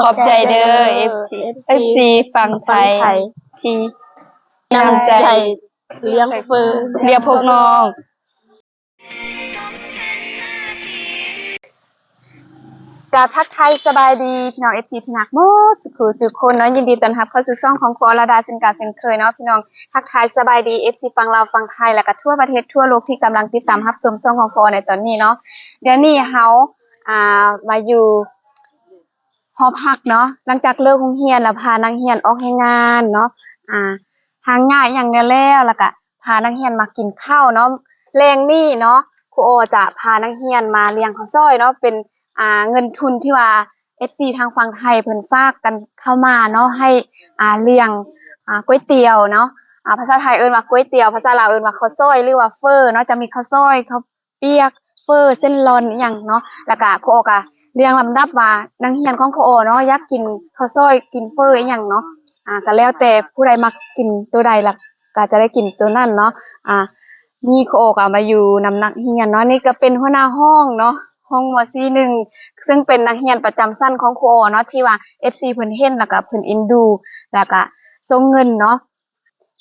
ขอบใจเด้อ FC FC ฝั่งไทยที่นำใจเลี้ยงเฟิร์นเรียกพวกน้องกาทักไทายสบายดี พี่น้อง FC ที่นักหมดสุขุสุขคนเนาะยินดีต้อนรับเข้าสู่ช่องของครัวระดาเช่นกาเช่นเคยเนาะพี่น้องทักทายสบายดี FC ฟังเราวฟังไทยแล้วก็ทั่วประเทศทั่วโลกที่กำลังติดตามรับชมช่องของครัวในตอนนี้เนาะเดี๋ยวนี้เฮาอ่ามาอยู่ หอพักเนาะหลังจากเลิกโรงเรียนแล้วพานักเรียนออกให้งานเนาะอ่า ทางง่ายอย่างนี้แล้วแล้วก็พานักเรียนมากินข้าวเนาะแรงนี่เนาะครูโอจะพานักเรียนมาเลี้ยงข้าวซอยเนาะเป็นอ่าเงินทุนที่ว่า FC ทางฝั่งไทยเพิ่นฝากกันเข้ามาเนาะให้อ่าเลี้ยงอ่าก๋วยเตี๋ยวเนาะอ่าภาษาไทยเอิ้นว่าก๋วยเตี๋ยวภาษาลาวเอิ้นว่าข้าวซอยหรือว่าเฟอเนาะจะมีข้าวซอยข้าวเปียกเฟอเส้นร้อนอย่างเนาะแล้วก็ครูโอก็ เรียงลำดับว่านักเรียนของครูโอเนาะอยากกินข้าวซอยกินเฟออย่างเนาะอ่าก็แล้วแต่ผู้ใดมักกินตัวใดล่ะก็จะได้กินตัวนั้นเนาะอ่านี่โคก็มาอยู่นำนักเรียนเนาะนี่ก็เป็นหัวหน้าห้องเนาะห้องมซีหนึ่งซึ่งเป็นนักเรียนประจำชั้นของโคโอเนาะที่ว่า FC เพิ่นเห็นแล้วก็เพิ่นอ็นดูแล้วก็ส่งเงินเนาะ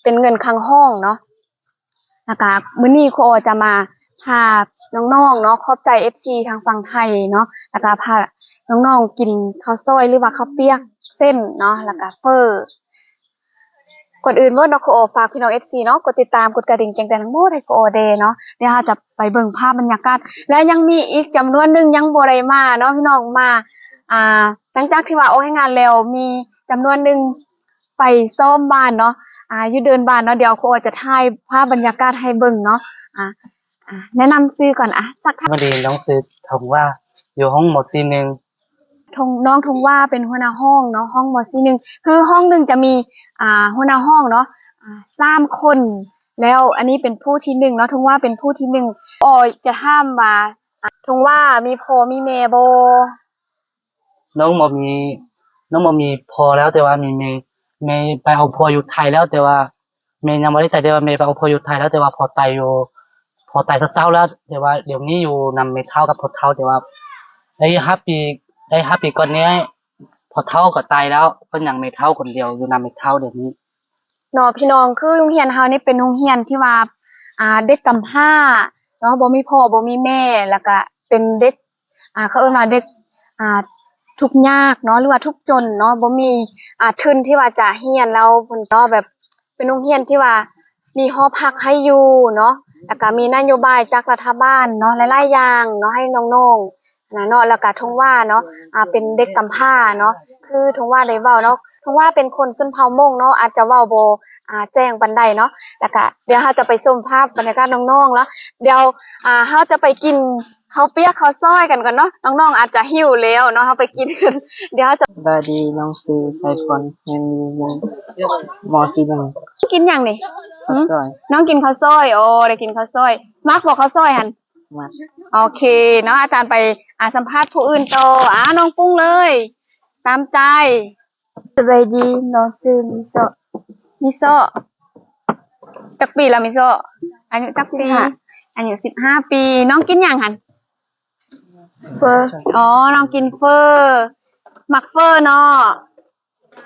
เป็นเงินข้างห้องเนาะแล้วก็มื้อนี้โคโอจะมา พาน้องๆเนาะขอบใจ FC ทางฝั่งไทยเนาะแล้วก็พาน้องๆกินข้าวซอยหรือว่าข้าวเปียกเส้นเนาะแล้วก็เฟอร์ก่อนอื่นเมื่อน้องโคโอฝากพี่น้อง FC เนาะกดติดตามกดกระดิ่งแจ้งเตือนทั้งหมดให้โคโอเดเนาะเดี๋ยวเราจะไปเบิ่งภาพบรรยากาศ และยังมีอีกจำนวนหนึ่งยังบ่ได้มาเนาะพี่น้องมาอ่าหลังจากที่ว่าโอ้ให้งานแล้วมีจำนวนหนึ่งไปซ่อมบ้านเนาะอ่าอยู่เดินบ้านเนาะเดี๋ยวโคโอจะถ่ายภาพบรรยากาศให้เบิ่งเนาะอ่า อ่าแนะนำชื่อก่อนอะสักพอดีน้องซื้อถงว่าอยู่ห้องหมดซีหนึ่งทงน้องทงว่าเป็นหัวหน้าห้องเนาะห้องมซีหนึ่งคือห้องหนึ่งจะมีอ่าหัวหน้าห้องเนาะอ่าสามคน แล้วอันนี้เป็นผู้ที่หนึ่งเนาะทงว่าเป็นผู้ที่หนึ่งโอยจะถามว่าอ่าทงว่ามีพอมีเมโบ น้องบอมี น้องบอมีพอแล้วแต่ว่ามีเมย์เมย์ไปเอาพออยู่ไทยแล้วแต่ว่าเมย์ยังไม่ได้ใส่แต่ว่าเมย์ไปเอาพออยู่ไทยแล้วแต่ว่าพอไตอยู่ พอไตเศร้าแล้วแต่ว่าเดี๋ยวนี้อยู่นำเมย์เท่ากับพอเท่าแต่ว่าได้ห้าปีได้ห้าปีก่อนนี้พอเท่ากับไตแล้วเป็ย่างเมย์เท่าคนเดียวอยู่นำเมย์เท่าเดี๋ยวนี้เนาะพี่น้องคือโรงเรียนเฮานี่เป็นโรงเรียนที่ว่าอ่าเด็กกำพร้าเนาะบ่มีพ่อบ่มีแม่แล้วก็เป็นเด็กอ่าเขาเอิ้นว่าเด็กอ่าทุกยากเนาะหรือว่าทุกจนเนาะบ่มีอ่าทุนที่ว่าจะเรียนแล้วเพิ่นเนาะแบบเป็นโรงเรียนที่ว่ามีหอพักให้อยู่เนาะ แล้วก็มีนโยบายจากรัฐบาลเนาะหลายๆอย่างเนาะให้น้องๆนะเนาะแล้วก็ทงว่าเนาะอ่าเป็นเด็กกำพร้าเนาะคือทงว่าได้เว้าเนาะทงว่าเป็นคนชนเผามงเนาะอาจจะเว้าบ่อ่าแจ้งบันไดเนาะแล้วก็เดี๋ยวเฮาจะไปชมภาพบรรยากาศน้องๆแล้วเดี๋ยวอ่าเฮาจะไปกิน ข้าวเปียกข้าวซอยกันก่อนเนาะน้องๆอาจจะหิวแล้วเนาะเราไปกินกันเดี๋ยวเราจะสบายดีน้องซื้อไซฟอนเงินอยู่มอซีหนึ่งกินอย่างนี่ข้าวซอย น้องกินข้าวซอยโอ้ได้กินข้าวซอยมักบอกข้าวซอยหันมาโอเคเนาะอาจารย์ไปอ่าสัมภาษณ์ผู้อื่นต่ออ่าน้องปุ้งเลย ตามใจสบายดีน้องซื้อมิโซะมิโซะจักปีละมิโซะอายุจักปีอายุสิบห้าปี น้องกินอย่างหัน เฟอร์อ๋อน้องกินเฟอร์หมักเฟอร์เนาะ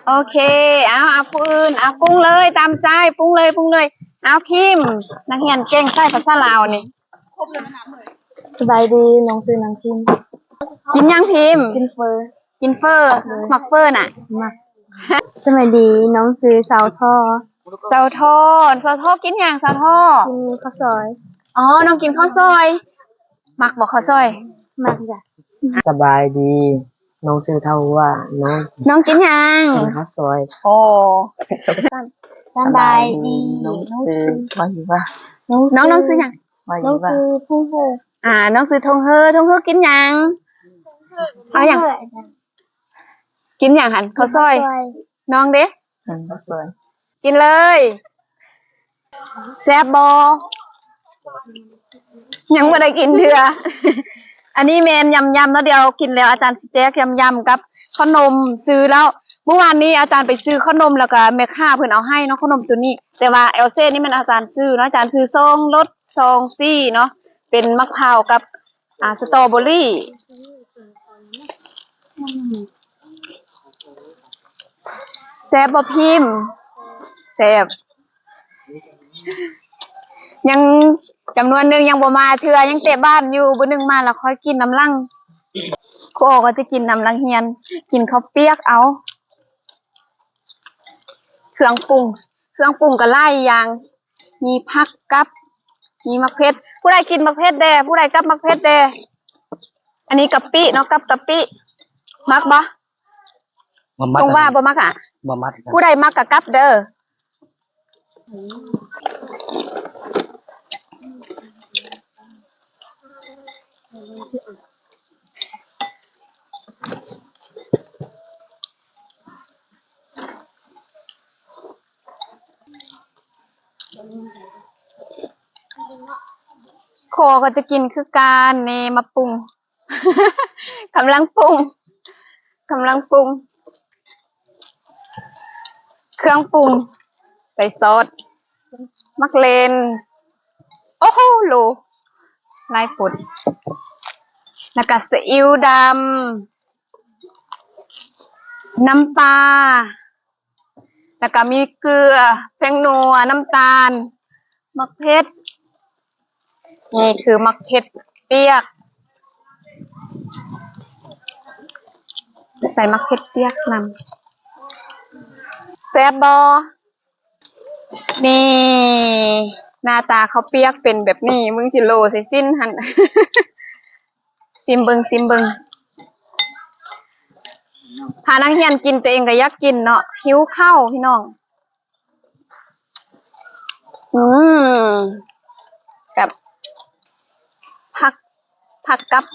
โอเค เอาเอาปอื่นเอาปรุงเลยตามใจปรุงเลยปรุงเลย เอาพิมพ์นักเรียนเก่งใส่ภาษาลาวนี่สบายดีน้องซื้อนางพิมพ์กินยังพิมพ์กินเฟอร์กินเฟอร์หมักเฟอร์น่ะมาสบายดีน้องซื้อสาวท่อเซาทอเซาทอกินอย่างเซาทอกินข้าวซอยอ๋อน้องกินข้าวซอยหมักบอกข้าวซอย มาจ้ะสบายดี น้องชื่อเท่าว่าน้องน้องกินยังกินข้าวซอย โอ้สบายดีน้องซื้อว่าอยู่ว่าน้องน้องซื้อยังว่าอยู่ว่าพุ่งเฟอร์อ่า น้องซื้อทงเฮอทงเฮอกินยังเอาอย่างกินอย่างหันข้าวซอย น้องเด้กินข้าวซอย กินเลยแซบบอยังไม่ได้กินเถื่อ อันนี้เมนยำยำแล้วเดียวกินแล้วอาจารย์สเต็กยำยำกับขนมซื้อแล้วเมื่อวานนี้อาจารย์ไปซื้อขนมแล้วก็แม่ค้าเพิ่อนเอาให้เนาะขนมตัวนี้ แต่ว่าเอลเซ่นี่มันอาจารย์ซื้อเนาะอาจารย์ซื้อซองรสซองซี่เนาะเป็นมะพร้าวกับอ่าสตรอเบอรี่แซ่บบ่พิมแซ่บ ยังจำนวนหนึงยังบ่มาเทื่อยังเตะบ้านอยู่บ่นึงมาแล้วค่อยกินน้ำลังครูโอก็จะกินน้ำลังเฮียน กินข้าวเปียกเอา เครื่องปรุง เครื่องปรุงก็หลายอย่าง มีผักกับ มีมะเขือผู้ใดกินมะเขือแดผู้ใดกับมะเขือแดอันนี้กะปิเนาะกับกะปิมักบ่บ่มัดตรงว่าบ่มักอะ บ่มัดกันผู้ใดมักกะกับเด้อ โคก็จะกินคือการเนมาปรุงกำลังปรุงกำลังปรุง เครื่องปรุง ใส่ซอสมักเลน โอ้โหโลลายผด แล้วก็ซีอิ๊วดำน้ำปลาแล้วก็มีเกลือแป้งนัวน้ำตาลมักเพชรนี่คือมักเพชรเปียก ใส่มักเพชรเปียกนำแซบบอนี่หน้าตาเขาเปียกเป็นแบบนี้ มึงสิโลใส่สิ้นหัน ซิมเบิงซิมเบิงพานักเรียนกินตัวเองก็อยากกินเนาะหิวข้าวพี่น้อง อืมกับผักผักกับ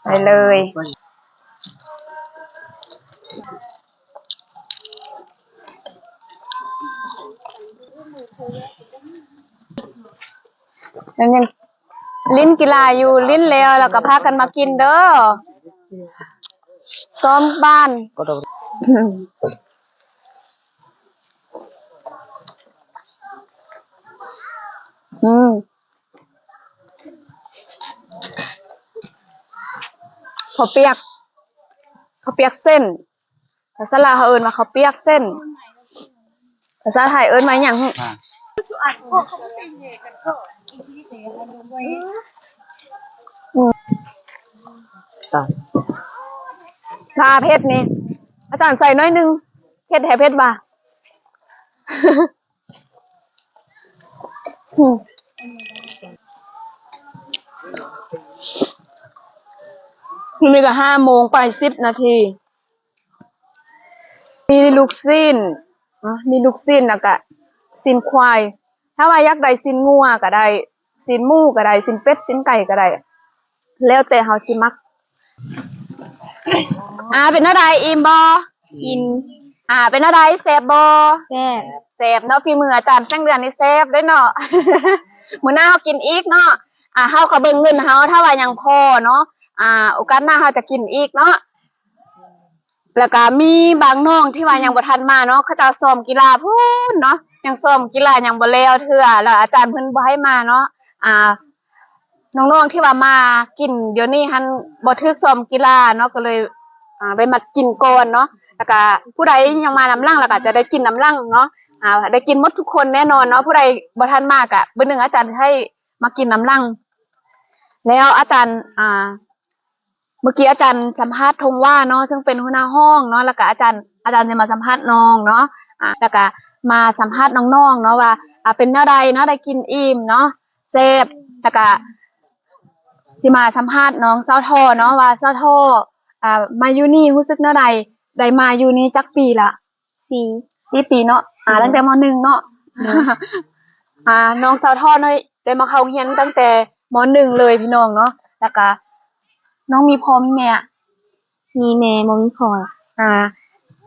ใส่เลย ยังยังลิ้นกีฬาอยู่ลิ้นแล้วแล้วก็พากันมากินเด้อซ้อมบ้านก็ต้องอืมข้าเปียกข้าเปียกเส้นภาษาลาวเขาเอิ้นว่าข้าเปียกเส้นภาษาไทยเอิ้นมาอหย่า งหึอ่าตาลาเพชรนี่ อาจารย์ใส่น้อยหนึงเพชรแห่เพชรบ่า อืมนี่ก็ห้าโมงไปสิบนาที มีลูกสิ้นอะมีลูกสิ้นแล้วก็ สิ้นควาย ถ้าว่าอยากได้สิ้นงัวก็ได้สิ้นหมูก็ได้สิ้นเป็ดสิ้นไก่ก็ได้แล้วแต่เฮาสิมัก อ่า เป็นอะไรอิ่มบอกินอ่า เป็นอะไรแซบบอแซ่บแซบเนาะฝีมืออาจารย์แซงเดือนนี่แซบได้เนาะมื้อหน้าเฮากินอีกเนาะอ่าเฮาก็เบิ่งเงินเฮาถ้าว่ายังพอเนาะอ่า โอกาสหน้าเฮาจะกินอีกเนาะแล้วก็มีบางน้องที่ว่ายังบ่ทันมาเนาะเขาเจะซ้อมกีฬาพูนเนาะ ยังซ้อมกีฬายังบ่แล้วเทื่อแล้วอาจารย์เพิ่นบ่ให้มาเนาะอ่าน้องๆที่ว่ามากินเดี๋ยวนี้หันบ่ทึกซ้อมกีฬาเนาะก็เลยอ่าไปมากินก่อนเนาะแล้วก็ผู้ใดยังมาน้ำลังแล้วก็จะได้กินน้ำลังเนาะอ่าได้กินหมดทุกคนแน่นอนเนาะผู้ใดบ่ทันมากอะเบอร์หนึ่งอาจารย์ให้มากินน้ำลังแล้วอาจารย์อ่าเมื่อกี้อาจารย์สัมภาษณ์ธงว่าเนาะซึ่งเป็นหัวหน้าห้องเนาะแล้วก็อาจารย์อาจารย์จะมาสัมภาษณ์น้องเนาะอ่าแล้วก็ มาสัมภาษณ์น้องๆเนาะว่าอ่าเป็นแนวใดเนาะได้กินอิ่มเนาะเซฟแล้วก็สิมาสัมภาษณ์น้องเศร้าท่อเนาะว่าเศร้าท่ออ่ามาอยู่นี่รู้สึกเนาะใดได้มาอยู่นี่จักปีละสีสี่ปีเนาะอ่าตั้งแต่มหนึ่งเนาะอ่าน้องเศร้าท่อเนาะได้มาเข้าโรงเรียนตั้งแต่มหนึ่งเลยพี่น้องเนาะแล้วก็น้องมีพ่อมีแม่อะมีแม่บ่มีพออ่า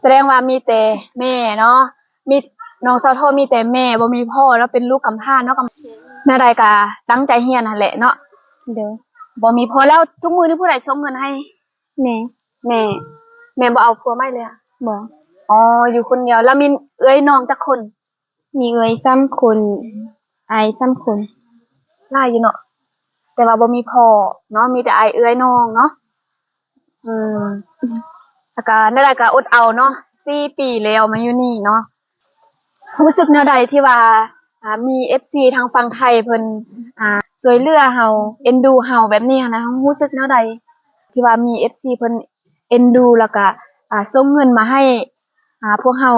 แสดงว่ามีแต่แม่เนาะมี น้องเศร้าท่อมีแต่แม่บ่มีพ่อแล้วเป็นลูกกำพร้าเนาะกำนาใดก็ตั้งใจเรียนนั่นแหละเนาะเด้อบ่มีพ่อแล้วทุกมือนี่ผู้ใดส่งเงินให้ แม่ แม่ แม่บ่เอาผัวไม่เลยอะบ่อ๋ออยู่คนเดียวแล้วมีเอ้ยน้องจักคน มีเอ้ยซ้ำคนอายซ้ำคนหลายอยู่เนาะแต่ว่าบ่มีพ่อเนาะมีแต่ไอายเอ้ยน้องเนาะออืมแล้วก็นั่นแหละก็อดเอาเนาะสี่ปีแล้วมาอยู่นี่เนาะ รู้สึกแนวใดที่ว่าอ่ามี FC ทางฝั่งไทยเพิ่นอ่าช่วยเหลือเฮาเอ็นดูเฮาแบบนี้หั้นนะรู้สึกแนวใดที่ว่ามี FC เพิ่นเอ็นดูแล้วก็อ่าส่งเงินมาให้อ่าพวกเฮา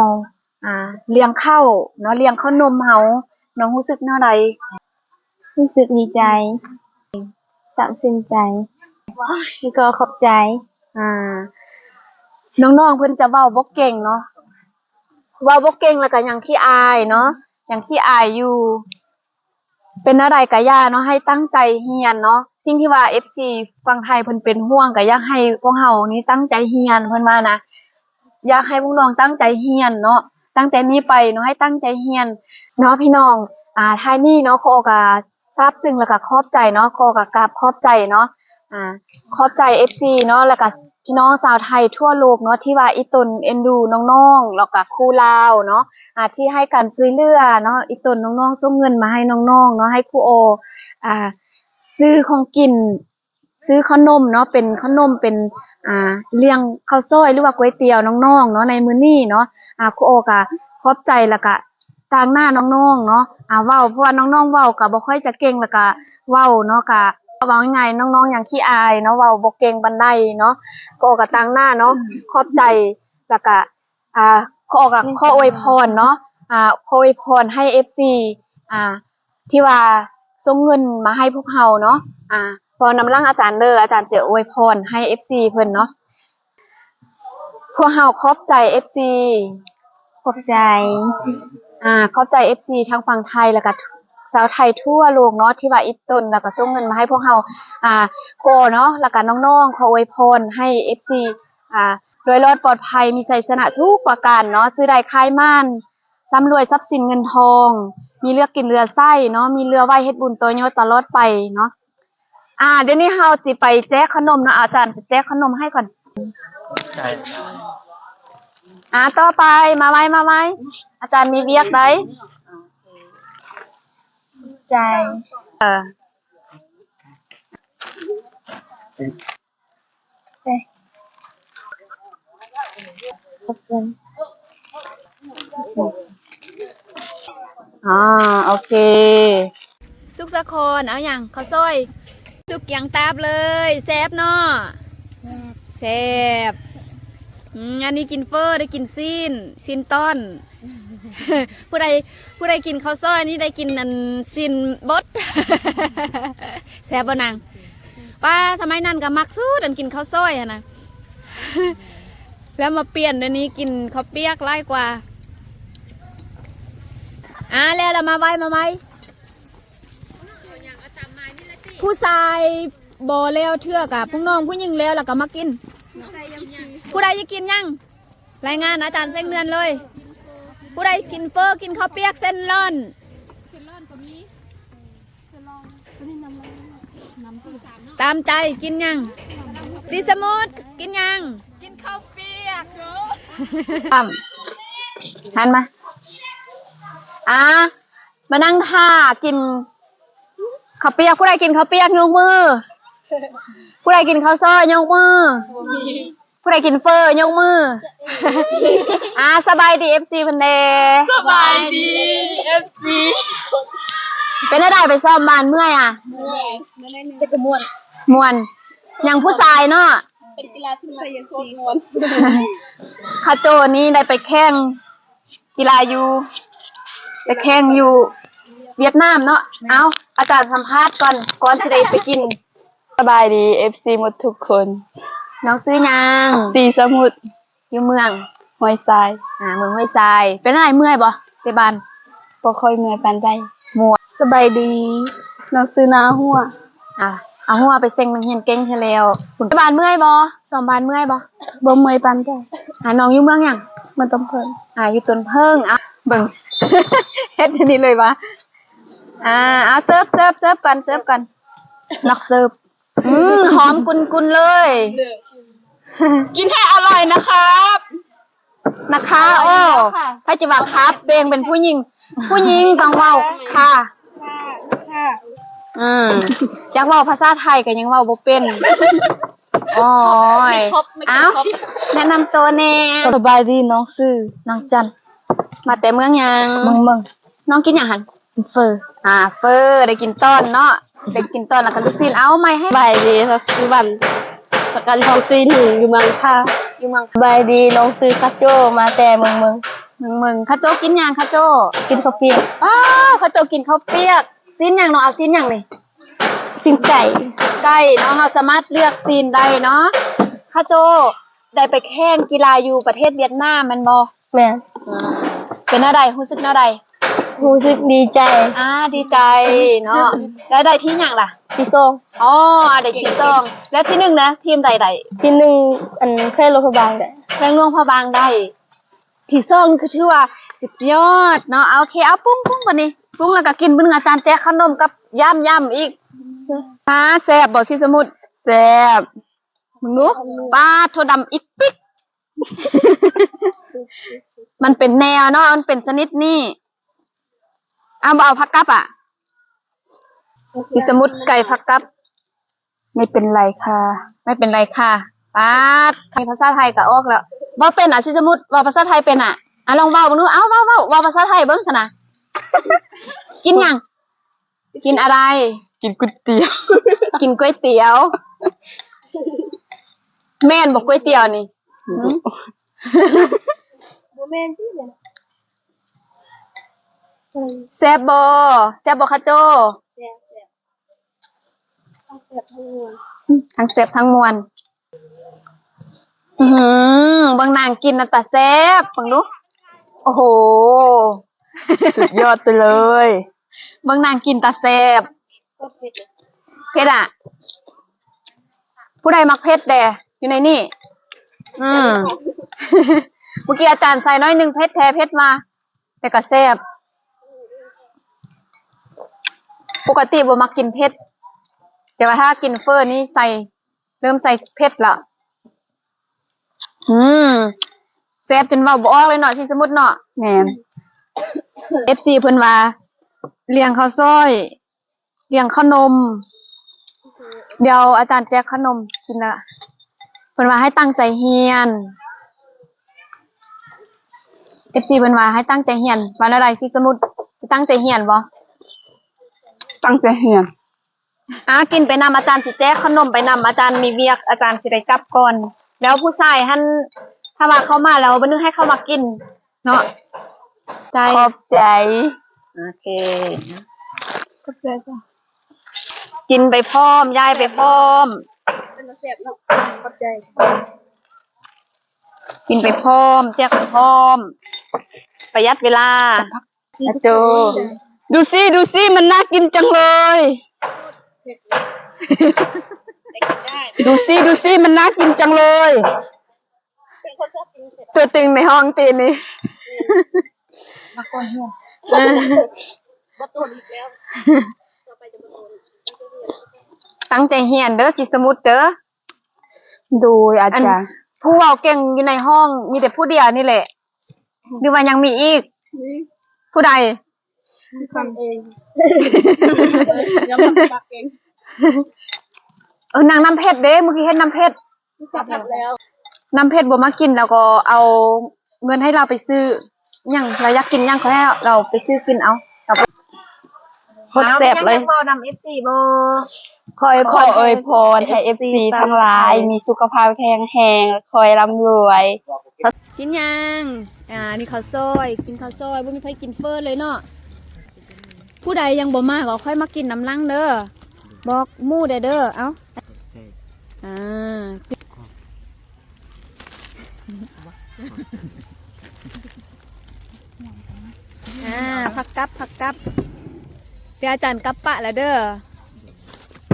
อ่าเลี้ยงข้าวเนาะเลี้ยงข้าวนมเฮาน้องรู้สึกแนวใดรู้สึกดีใจสามซึ้งใจแล้วก็ขอบใจ อ่า น้องๆเพิ่นจะเว้าบ่เก่งเนาะเว้าบ่เก่งแล้วก็ยังขี้อายเนาะยังขี้อายอยู่ เป็นอะไรก็ย่าเนาะให้ตั้งใจเรียนเนาะสิ่งที่ว่า FC ฝั่งไทยเพิ่นเป็นห่วงก็อยากให้พวกเฮานี่ตั้งใจเรียนเพิ่นว่านะอยากให้พวกน้องตั้งใจเรียนเนาะตั้งแต่นี้ไปเนาะให้ตั้งใจเรียนเนาะพี่น้อง อ่าท้ายนี้เนาะโคก็ซาบซึ้งแล้วก็ขอบใจเนาะโคก็กราบขอบใจเนาะอ่าขอบใจ FC เนาะแล้วก็ พี่น้องชาวไทยทั่วโลกเนาะที่ว่าอีตนเอ็นดูน้องๆแล้วก็ครูลาวเนาะอ่าที่ให้การช่วยเหลือเนาะอีตนน้องๆส่งเงินมาให้น้องๆเนาะให้ครูโออ่าซื้อของกิน ซื้อขนมเนาะเป็นขนมเป็นอ่าเลี้ยงข้าวซอยหรือว่าก๋วยเตี๋ยวน้องๆเนาะในมื้อนี้เนาะอ่าครูโอก็ขอบใจแล้วก็ต่างหน้าน้องๆเนาะอ่าเว้าเพราะว่าน้องๆเว้าก็บ่ค่อยจะเก่งแล้วก็เว้าเนาะก็ เว้าง่ายๆน้องๆอย่างขี้อายเนาะเว้าบ่เก่งปานใดเนาะก็โอก็ต่างหน้าเนาะขอบใจแล้วก็อ่าขอก็ขออวยพรเนาะอ่าขออวยพรให้ FC อ่า ที่ว่าส่งเงินมาให้พวกเราเนาะอ่าพอนำร่างอาจารย์เด้ออาจารย์จะอวยพรให้ FC เพิ่นเนาะพวกเฮาขอบใจ FC ขอบใจ อ่าขอบใจ FC ทางฝั่งไทยแล้วก็ ชาวไทยทั่วโลกเนาะที่ว่าอิตนแล้วก็ส่งเงินมาให้พวกเฮาอ่าโกเนาะแล้วก็น้องๆขออวยพรให้ FC อ่าโดยรอดปลอดภัยมีชัยชนะทุกประการเนาะซื้อได้ขายม่านร่ำรวยทรัพย์สินเงินทอง มีเลือกกินเรือไส้เนาะมีเรือไว้เฮ็ดบุญตัวโยตลอดไปเนาะอ่าเดี๋ยวนี้เฮาสิไปแจกขนมเนาะอาจารย์จะแจกขนมให้ก่อนใช่อ่าต่อไปมาไว้มาไว้อาจารย์มีเวียกได้ ใจเออขอบคุณอ่าโอเค สุกสะคอนเอาอย่างข้าวซอย สุกอย่างตาบเลยแซบเนาะแซบอืมอันนี้กินเฟอร์ได้กินซีนซีนต้น ผู้ใดผู้ใดกินข้าวซอยนี่ได้กินอันซีนบด แซบบ่นางป้าสมัยนั้นก็มักสู้ดันกินข้าวซอยอะนะ แล้วมาเปลี่ยนเดี๋ยวนี้กินข้าวเปียกไล่กว่า อ่าแล้วเรามาไว้มาไว้ผู้ชายบอแล้วเทือกอะผู้น้องผู้หญิงแล้วแล้วก็มากิน ผู้ใดจะกินยัง รายงานอาจารย์เส้นเดือนเลย ผู้ใดกินเฟอร์กินข้าวเปียกเส้นร่อนตามใจกินยังสีสมุทกินยัง กินข้าวเปียกหันมาอะมานั่งท่ากินข้าวเปียกผู้ใดกินข้าวเปียกยกมือผู้ใดกินข้าวซอยยกมือ ผู้ใดกินเฟอร์ยกมือ อะสบายดีเอฟซีพันเดสบายดีเอฟซีเป็นอะไรไปซ่อมบ้านเมื่อยอะมวนมวนอย่างผู้ชายเนาะเป็นกีฬาที่มันยังโคตรมวนคาโจนี่ได้ไปแข่งกีฬาอยู่ไปแข่งอยู่เวียดนามเนาะเอาอาจารย์สัมภาษณ์ก่อนก่อนจะได้ไปกิน สบายดี FC หมดทุกคน น้องซื้อยังสีสมุทรอยู่เมืองหอยทรายอ่าเมืองห้วยทราย เป็นอะไรเมื่อยบ่เตบานบ่ค่อยเมื่อยปานใดมัวสบายดีน้องซื้อหน้าหัวอะเอาหัวไปเซ็งนังเฮียนเก่งเทแล้วคุณเตบานเมื่อยบ่สอมบานเมื่อยบ่บ่เมื่อยปานใดหาน้องอยู่เมืองยังมันต้องเพิ่นอ่าอยู่ต้นเพิ่งอะเบิ่งเฮ็ดอันนี้เลยวะอ่าเอาเสิร์ฟเสิร์ฟเสิร์ฟก่อนเสิร์ฟก่อนนักเสิร์ฟอืมหอมกุนกุนๆเลย กินให้อร่อยนะครับ นะคะโอ้พระจิบักครับตัวเองเป็นผู้หญิง ผู้หญิงต้องเว้าค่ะ ค่ะอืมอยากเว้าภาษาไทยก็ยังเว้าบ่เป็นโอ้ยเอ้าแนะนำตัวแน่สบายดีน้องซื้อน้องจันมาแต่เมืองหยังเมืองเมืองน้องกินหยังหันเฟอร์อ่า เฟอร์ได้กินต้อนเนาะได้กินต้อนแล้วก็ลูกศิษย์เอาไม่ให้สบายดีทัศบัน สกันทองซีหนึ่งอยู่เมืองค่ะอยู่เมืองสบายดีน้องซื้อคัจโจมาแต่เมืองเมืองเมืองเมืองข้าโจกินหยังข้าโจกินข้าวเปียกอ้าวข้าโจกินข้าวเปียกซีนหยังเนาะเอาซีนหยังนี่ซิมไก่ไก่เนาะเราสามารถเลือกซีนได้เนาะข้าโจได้ไปแข่งกีฬาอยู่ประเทศเวียดนามแมันบ่แม่นเป็นอะไรรู้สึกแนวใด รู้สึกดีใจอ่าดีใจเนาะแล้วได้ที่หยังล่ะที่ส่งอ๋อได้ที่ต้องแล้วที่หนึ่งนะทีมใดใดที่หนึ่งอันเพื่อนโรงพยาบาลได้แรงลวงพอบางได้ที่สองคือชื่อว่าสุดยอดเนาะเอาโอเคเอาปุ้งปุ้งวันนี้ปุ้งแล้วก็กินเบึงอาจารย์แจกขนมกับย่ำย่ำอีกป้าแซ่บบ่สิสมุดแซ่บมึงดูป้าโทดำอีกปิ๊กมันเป็นแนวเนาะมันเป็นชนิดนี่ เอาบ่เอาพักกับอะสิสมุดไก่พักกับ ไม่เป็นไรค่ะ ไม่เป็นไรค่ะป้าดใครภาษาไทยก็ออกแล้วบ่เป็นอะสิสมุดว่าภาษาไทยเป็นอะอะลองเว้าเบิ่งดูเอ้าเว้าเว้าเว้าภาษาไทยเบิ่งซะนะกินหยังกินอะไร กินก๋วยเตี๋ยว กินก๋วยเตี๋ยว แม่นบอกก๋วยเตี๋ยวนี่หืม แซ่บบ่แซ่บบ่คะโจทั้งแซ่บทั้งมวนอือหือเบางนางกินน่ะตาแซ่บเบิ่งดูโอ้โห สุดยอดไปเลยเบางนางกินตาแซ่บเผ็ดอะ ผู้ใดมักเผ็ดแดอยู่ในนี่ อืม เมื่อกี้อาจารย์ใส่น้อยหนึ่งเผ็ดแท้เผ็ดมา แต่ก็แซ่บ ปกติบ่มักกินเผ็ดแต่ว่าถ้ากินเฟอร์นี่ใส่ เริ่มใส่เผ็ดละอืมแซ่บจนเว้าบ่ออกเลยเนาะที่สมมุติเนาะแหม FC เพิ่นว่าเลี้ยงข้าวซอย เลี้ยงขนม เดี๋ยวอาจารย์แจกขนมกินละเพิ่นว่าให้ตั้งใจเรียน FC เพิ่นว่าให้ตั้งใจเรียนวันอะไรสิสมุดสิตั้งใจเรียนบ่ ตั้งใจเรียนอ่ากินไปนำอาจารย์สิแจกขนมไปนำอาจารย์มีเวียกอาจารย์สิได้กลับก่อน แล้วผู้ชายหั่นถ้าว่าเข้ามาแล้วบ่นึกให้เข้ามากิน เนาะใจขอบใจโอเคกินไปพร้อมยายไปพร้อมกินไปพร้อมเจียกไปพร้อม ประหยัดเวลานะโจ ดูสิดูสิมันน่ากินจังเลยดูสิดูสิมันน่ากินจังเลยตัวตึงในห้องตีนนี่ตั้งใจเฮียนเด้อสิสมุดเด้อดยอาอันจารย์ผู้เว้าเก่งอยู่ในห้องมีแต่ผู้เดียวนี่แหละหรือว่ายังมีอีก ผู้ใด เออนางน้ำเพชรเด้เมื่อกี้เฮ็ดน้ำเพชรน้ำเพชรบ่มากินแล้วก็เอาเงินให้เราไปซื้อหยังเราอยากกินหยังก็ให้เราไปซื้อกินเอาเราไปโคตรแซ่บเลยอาไปงบ่นำ FC บ่คอยขอเอ่ยพรให้เอฟซีทั้งหลาย มีสุขภาพแข็งแรงคอยร่ำรวย กินยัง อ่า นี่ข้าวซอย กินข้าวซอยบ่มีใครกินเฟอร์เลยเนาะ ผู้ใดยังบ่มาก็ค่อยมากินน้ำลังเด้อบอกหมู่ได้เด้อเอ้าอ่าอ่าพักกับพักกับเดี๋ยวอาจารย์กลับปะแล้วเด้อ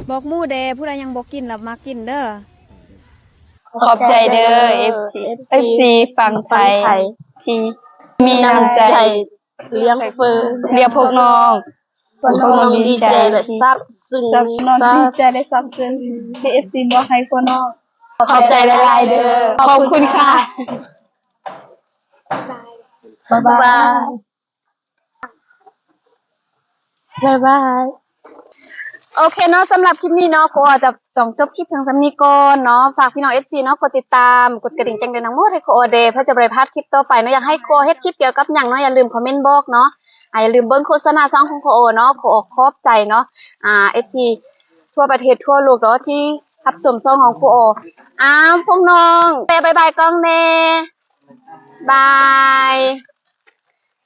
บอกหมู่เด้ผู้ใดยังบอกกินแล้วมากินเด้อขอบใจเด้อเอฟซีเอฟซีฝั่งไทยที่มีน้ำใจ เลี้ยงเฟอร์เรียกพวกน้องพวกน้องดีใจและซาบซึ้งซับนอนดีใจได้ซับซึ้งที่เอฟซีบอกให้พวกน้องขอบใจหลายๆเด้อขอบคุณค่ะบ๊ายบายบ๊ายบาย โอเคเนาะสำหรับคลิปนี้เนาะโคอาจจะต้องจบคลิปเพียงสำนี้ก่อนเนาะฝากพี่น้อง FC เนาะกดติดตามกดกระดิ่งแจ้งเตือนทั้งหมดให้โคเดย์เพื่อจะบริพลาดคลิปต่อไปเนาะอยากให้โคเฮ็ดคลิปเกี่ยวกับหยังเนาะอย่าลืมคอมเมนต์บอกเนาะอ่าอย่าลืมเบิ่งโฆษณาซองของโคเนาะโคขอบใจเนาะอ่า FC ทั่วประเทศทั่วโลกเนาะที่ทับสมซองของโคอ้าวพวกน้องแต่บายบายกล้องเน่บาย